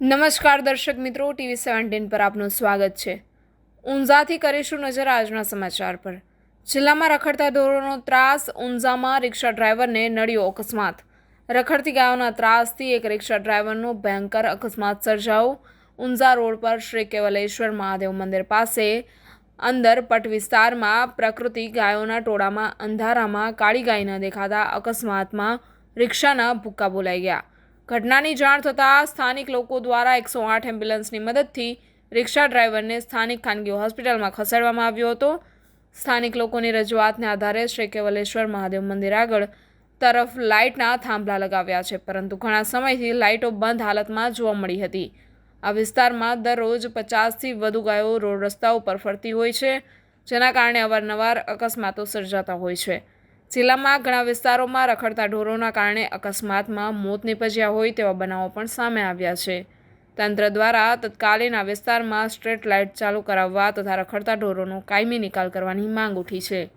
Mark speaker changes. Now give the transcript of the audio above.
Speaker 1: નમસ્કાર દર્શક મિત્રો, ટીવી સેવન્ટીન પર આપનું સ્વાગત છે. ઊંઝાથી કરીશું નજર આજના સમાચાર પર. જિલ્લામાં રખડતા ઢોરોનો ત્રાસ, ઊંઝામાં રિક્ષા ડ્રાઈવરને નડ્યો અકસ્માત. રખડતી ગાયોના ત્રાસથી એક રિક્ષા ડ્રાઈવરનો ભયંકર અકસ્માત સર્જાયો. ઊંઝા રોડ પર શ્રી કેવલેશ્વર મહાદેવ મંદિર પાસે અંદર પટ વિસ્તારમાં પ્રકૃતિ ગાયોના ટોળામાં, અંધારામાં કાળી ગાય ન દેખાતા અકસ્માતમાં રિક્ષાના ભૂક્કા બોલાઈ ગયા. ઘટનાની જાણ થતાં સ્થાનિક લોકો દ્વારા એકસો આઠ એમ્બ્યુલન્સની મદદથી રિક્ષા ડ્રાઈવરને સ્થાનિક ખાનગી હોસ્પિટલમાં ખસેડવામાં આવ્યો હતો. સ્થાનિક લોકોની રજૂઆતને આધારે શ્રી કેવલેશ્વર મહાદેવ મંદિર આગળ તરફ લાઇટના થાંભલા લગાવ્યા છે, પરંતુ ઘણા સમયથી લાઇટો બંધ હાલતમાં જોવા મળી હતી. આ વિસ્તારમાં દરરોજ પચાસથી વધુ ગાયો રોડ રસ્તા ઉપર ફરતી હોય છે, જેના કારણે અવારનવાર અકસ્માતો સર્જાતા હોય છે. જિલ્લામાં ઘણા વિસ્તારોમાં રખડતા ઢોરોના કારણે અકસ્માતમાં મોત નીપજ્યા હોય તેવા બનાવો પણ સામે આવ્યા છે. તંત્ર દ્વારા તત્કાલીન આ વિસ્તારમાં સ્ટ્રીટ લાઇટ ચાલુ કરાવવા તથા રખડતા ઢોરોનો કાયમી નિકાલ કરવાની માંગ ઉઠી છે.